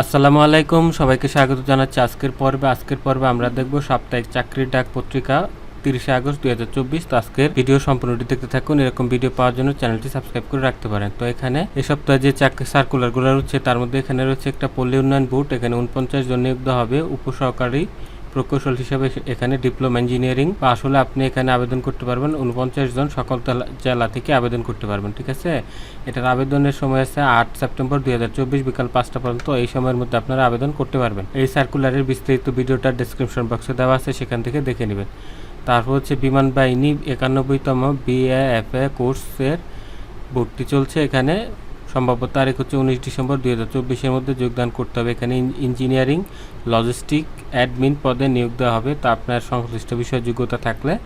আসসালামু আলাইকুম, সবাইকে স্বাগত জানাচ্ছি আজকের পর্বে। আজকের পর্বে আমরা দেখব সাপ্তাহিক চাকরির ডাক পত্রিকা তিরিশে আগস্ট দুই হাজার চব্বিশ। তো আজকের ভিডিও সম্পূর্ণটি দেখতে থাকুন। এরকম ভিডিও পাওয়ার জন্য চ্যানেলটি সাবস্ক্রাইব করে রাখতে পারেন। তো এখানে এ সপ্তাহে যে চাকরি সার্কুলারগুলো রয়েছে, তার মধ্যে এখানে রয়েছে একটা পল্লী উন্নয়ন বোর্ড। এখানে উনপঞ্চাশ জন নিয়োগ হবে। উপসহকারী প্রকৌশল হিসেবে এখানে ডিপ্লোমা ইঞ্জিনিয়ারিং। পাস হলে আপনি এখানে আবেদন করতে পারবেন উনপঞ্চাশ জন সকল জেলা থেকে আবেদন করতে পারবেন, ঠিক আছে? এটার আবেদনের সময় আছে আট সেপ্টেম্বর দুই হাজার চব্বিশ বিকাল পাঁচটা পর্যন্ত। এই সময়ের মধ্যে আপনারা আবেদন করতে পারবেন। এই সার্কুলারের বিস্তারিত ভিডিওটা ডেসক্রিপশন বক্সে দেওয়া আছে, সেখান থেকে দেখে নেবেন। তারপর হচ্ছে বিমান বাহিনী একানব্বইতম বিএএফএ কোর্সের ভর্তি চলছে এখানে। সম্ভাব্য তারিখ হচ্ছে উনিশ ডিসেম্বর দুই হাজার চব্বিশের মধ্যে যোগদান করতে হবে। এখানে ইঞ্জিনিয়ারিং, লজিস্টিক, অ্যাডমিন পদে নিয়োগ দেওয়া হবে। তা আপনার সংশ্লিষ্ট বিষয়ে যোগ্যতা থাকলে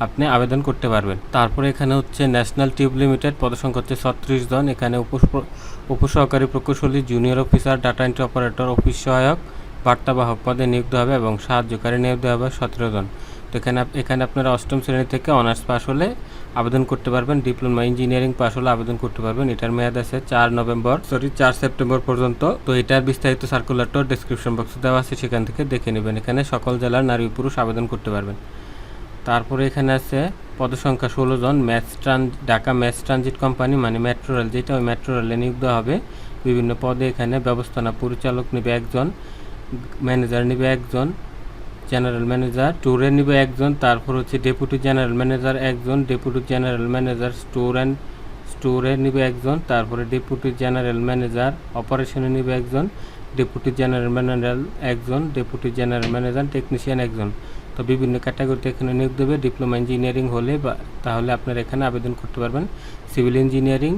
আপনি আবেদন করতে পারবেন। তারপরে এখানে হচ্ছে ন্যাশনাল টিউব লিমিটেড পদসংখ্যা হচ্ছে ছত্রিশ জন। এখানে উপ- উপসহকারী প্রকৌশলী, junior officer, data entry operator, office সহায়ক, বার্তাবাহক পদে নিয়োগ দেওয়া হবে এবং সাহায্যকারী নিয়োগ দেওয়া হবে সতেরো জন। তো এখানে এখানে আপনারা অষ্টম শ্রেণি থেকে অনার্স পাস হলে আবেদন করতে পারবেন, ডিপ্লোমা ইঞ্জিনিয়ারিং পাস হলে আবেদন করতে পারবেন। এটার মেয়াদ আছে চার নভেম্বর, সরি, চার সেপ্টেম্বর পর্যন্ত। তো এটার বিস্তারিত সার্কুলারটা ডিসক্রিপশন বক্সে দেওয়া আছে, সেখান থেকে দেখে নেবেন। এখানে সকল জেলার নারী পুরুষ আবেদন করতে পারবেন। তারপরে এখানে আছে পদসংখ্যা ষোলো জন ম্যাথ ট্রান ঢাকা ম্যাথ ট্রানজিট কোম্পানি মানে মেট্রো রেল যেটা ওই মেট্রো রেলে নিয়োগ হবে। বিভিন্ন পদে এখানে ব্যবস্থাপনা পরিচালক নেবে একজন ম্যানেজার নেবে একজন। জেনারেল ম্যানেজার স্টোরে নিবে একজন, তারপর হচ্ছে ডেপুটি জেনারেল ম্যানেজার একজন deputy general manager store and স্টোরে নিবে একজন, তারপরে ডেপুটি জেনারেল ম্যানেজার অপারেশনে নিবে একজন ডেপুটি জেনারেল ম্যানেজার একজন ডেপুটি জেনারেল ম্যানেজার টেকনিশিয়ান একজন। তো বিভিন্ন ক্যাটাগরিতে এখানে নিয়োগ দেবে ডিপ্লোমা ইঞ্জিনিয়ারিং হলে বা তাহলে আপনারা এখানে আবেদন করতে পারবেন। সিভিল ইঞ্জিনিয়ারিং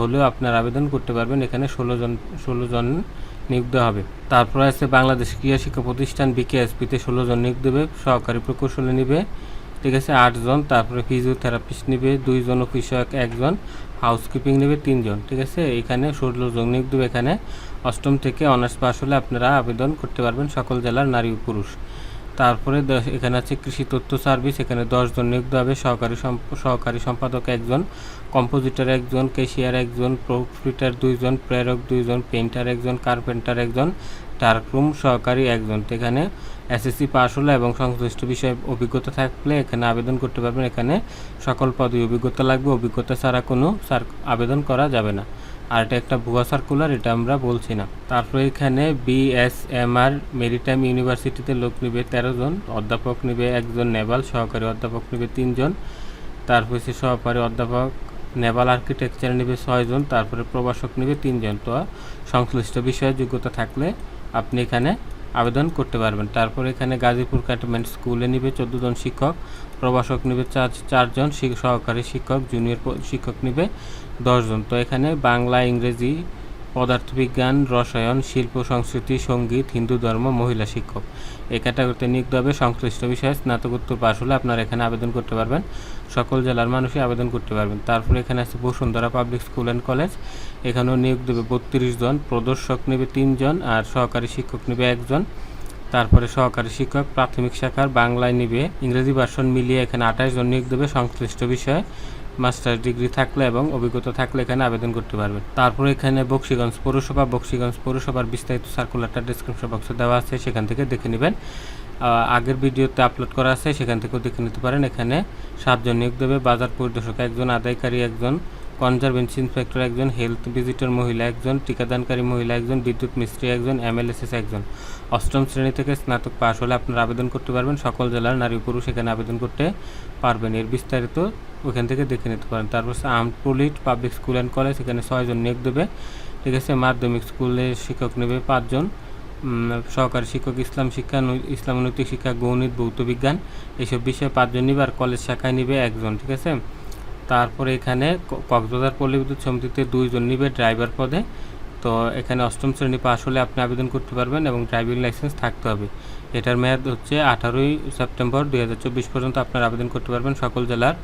হলেও আপনার আবেদন করতে পারবেন, এখানে ষোলো জন ষোলো জন নিয়োগ দেওয়া হবে। তারপর আছে বাংলাদেশ ক্রীড়া শিক্ষা প্রতিষ্ঠান বিকেএসপিতে ষোলো জন নিয়োগ দেবে, সহকারী প্রকৌশলী নিবে, ঠিক আছে আটজন তারপরে ফিজিওথেরাপিস্ট নিবে দুইজন কৃষক একজন হাউসকিপিং নেবে তিনজন ঠিক আছে, এখানে ষোলো জন নিয়োগ দেবে এখানে। অষ্টম থেকে অনার্স পাস হলে আপনারা আবেদন করতে পারবেন সকল জেলার নারী ও পুরুষ। তারপরে এখানে আছে কৃষি তথ্য সার্ভিস, এখানে দশজন নিয়োগ দেওয়া হবে। সহকারী সহকারী সম্পাদক একজন, কম্পোজিটর একজন, ক্যাশিয়ার একজন, প্রফিটার দুইজন, প্রেরক দুইজন, পেইন্টার একজন, কার্পেন্টার একজন, ডার্করুম সহকারী একজন। এখানে এসএসসি পাস হলে এবং সংশ্লিষ্ট বিষয়ে অভিজ্ঞতা থাকলে এখানে আবেদন করতে পারবেন। এখানে সকল পদে অভিজ্ঞতা লাগবে। অভিজ্ঞতা ছাড়া কোনো আবেদন করা যাবে না। আর এটা একটা ভুয়া সার্কুলার এটা আমরা বলছি না। তারপরে এখানে বিএসএমআর মেরিটাইম ইউনিভার্সিটিতে লোক নিবে তেরো জন, অধ্যাপক নিবে একজন নেভাল, সহকারী অধ্যাপক নিবে তিনজন তারপর সে সহকারী অধ্যাপক, নেভাল আর্কিটেকচার নেবে ছয়জন তারপরে প্রবাসক নেবে তিনজন তো সংশ্লিষ্ট বিষয়ে যোগ্যতা থাকলে আপনি এখানে আবেদন করতে পারবেন। তারপর এখানে গাজীপুর ক্যান্টনমেন্ট স্কুলে নিবে চোদ্দ জন শিক্ষক, প্রভাষক নিবে চার চারজন সহকারী শিক্ষক, জুনিয়র শিক্ষক নিবে দশজন তো এখানে বাংলা, ইংরেজি পদার্থবিজ্ঞান, রসায়ন, শিল্প, সংস্কৃতি, সংগীত, হিন্দু ধর্ম, মহিলা শিক্ষক। এই ক্যাটাগরিতে নিয়োগ হবে সংশ্লিষ্ট বিষয়ে স্নাতকোত্তর পাশ হলে আপনারা এখানে আবেদন করতে পারবেন। সকল জেলার মানুষই আবেদন করতে পারবেন। তারপরে এখানে আছে Bashundhara public school and college এখানেও নিয়োগ দেবে বত্রিশ জন, প্রদর্শক নেবে তিনজন আর সহকারী শিক্ষক নেবে একজন। তারপরে সহকারী শিক্ষক প্রাথমিক শাখার বাংলায় নিবে। ইংরেজি ভার্সন মিলিয়ে এখানে আঠাশ জন নিয়োগ দেবে সংশ্লিষ্ট বিষয়ে। মাস্টার্স ডিগ্রি থাকলে এবং অভিজ্ঞতা থাকলে এখানে আবেদন করতে পারবেন। তারপরে এখানে বক্সিগঞ্জ পৌরসভা, বক্সিগঞ্জ পৌরসভার বিস্তারিত সার্কুলারটা ডিসক্রিপশন বক্সে দেওয়া আছে, সেখান থেকে দেখে নেবেন। আগের ভিডিওতে আপলোড করা আছে, সেখান থেকেও দেখে নিতে পারেন। এখানে সাতজন নিয়োগ দেবে, বাজার পরিদর্শক একজন, আদায়কারী একজন কনজারভেন্সি ইন্সপেক্টর একজন, হেলথ ভিজিটর মহিলা একজন, টিকাদানকারী মহিলা একজন, বিদ্যুৎ মিস্ত্রি একজন, এমএলএসএস একজন। অষ্টম শ্রেণি থেকে স্নাতক পাশ হলে আপনারা আবেদন করতে পারবেন। সকল জেলার নারী পুরুষ এখানে আবেদন করতে পারবেন। এর বিস্তারিত ওখান থেকে দেখে নিতে পারেন। তারপর arm police, public school and college, এখানে ছয়জন নিয়োগ দেবে। ঠিক আছে? মাধ্যমিক স্কুলে শিক্ষক নেবে পাঁচজন। সহকারী শিক্ষক ইসলাম শিক্ষা ইসলাম নৈতিক শিক্ষা, গণিত, ভৌত বিজ্ঞান, এইসব বিষয়ে পাঁচজন নিবে আর কলেজ শাখায় নিবে একজন। ঠিক আছে? তারপরে এখানে কক্সবাজার পল্লী বিদ্যুৎ সমিতিতে দুইজন নিবে ড্রাইভার পদে। তো এখানে অষ্টম শ্রেণি পাশ হলে আপনি আবেদন করতে পারবেন এবং ড্রাইভিং লাইসেন্স থাকতে হবে। এটার মেয়াদ হচ্ছে আঠারোই সেপ্টেম্বর দুই হাজার চব্বিশ পর্যন্ত আপনারা আবেদন করতে পারবেন। সকল জেলার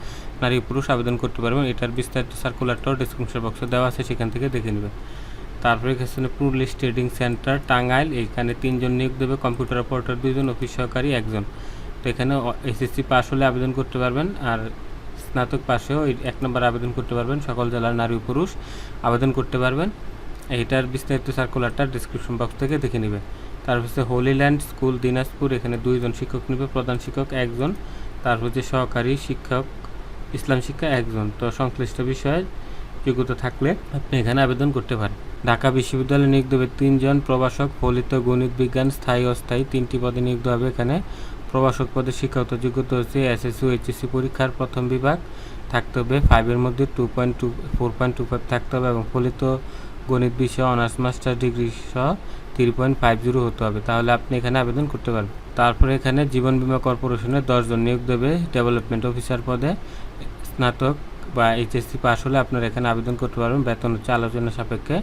নারী পুরুষ আবেদন করতে পারবেন। এটার বিস্তারিত সার্কুলারটাও ডিসক্রিপশন বক্সে দেওয়া আছে, সেখান থেকে দেখে নেবেন। তারপরে এখানে পুরুলিশ ট্রেডিং সেন্টার, টাঙ্গাইল। এখানে তিনজন নিয়োগ দেবে কম্পিউটার অপারেটর দুইজন অফিস সহকারী একজন। তো এখানে এসএসসি পাস হলে আবেদন করতে পারবেন। আর স্নাতক পাশেও এক নম্বর আবেদন করতে পারবেন। সকল জেলার নারী পুরুষ আবেদন করতে পারবেন। এইটার বিস্তারিত সার্কুলারটা ডিসক্রিপশন বক্স থেকে দেখে নেবে। তারপর হচ্ছে হোলিল্যান্ড স্কুল দিনাজপুর এখানে দুইজন শিক্ষক নেবে, প্রধান শিক্ষক একজন। তারপর হচ্ছে সহকারী শিক্ষক, ইসলাম শিক্ষা একজন। তো সংশ্লিষ্ট বিষয়ে যোগ্যতা থাকলে আপনি এখানে আবেদন করতে পারেন। ঢাকা বিশ্ববিদ্যালয়ে নিয়োগ দেবে তিনজন প্রভাষক, ফলিত গণিত বিজ্ঞান, স্থায়ী অস্থায়ী তিনটি পদে নিয়োগ হবে এখানে। প্রভাষক পদে শিক্ষাগত যোগ্যতা হচ্ছে এসএসসি ও এইচএসসি পরীক্ষার প্রথম বিভাগ থাকতে হবে। ফাইভের মধ্যে two point two four point two five থাকতে হবে এবং ফলিত গণিত বিষয়ে অনার্স মাস্টার ডিগ্রি সহ থ্রি পয়েন্ট ফাইভ জিরো হতে হবে। তাহলে আপনি এখানে আবেদন করতে পারবেন। তারপরে এখানে জীবন বীমা কর্পোরেশনে দশজন নিয়োগ দেবে ডেভেলপমেন্ট অফিসার পদে। স্নাতক বা এইচএসসি পাস হলে আপনারা এখানে আবেদন করতে পারবেন। বেতন হচ্ছে আলোচনা সাপেক্ষে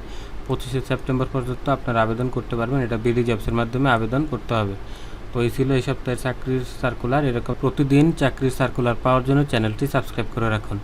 পঁচিশে সেপ্টেম্বর পর্যন্ত আপনারা আবেদন করতে পারবেন। এটা বিডি জবসের মাধ্যমে আবেদন করতে হবে। তো এই ছিল এই সপ্তাহের চাকরির সার্কুলার এরকম প্রতিদিন চাকরির সার্কুলার পাওয়ার জন্য চ্যানেলটি সাবস্ক্রাইব করে রাখুন।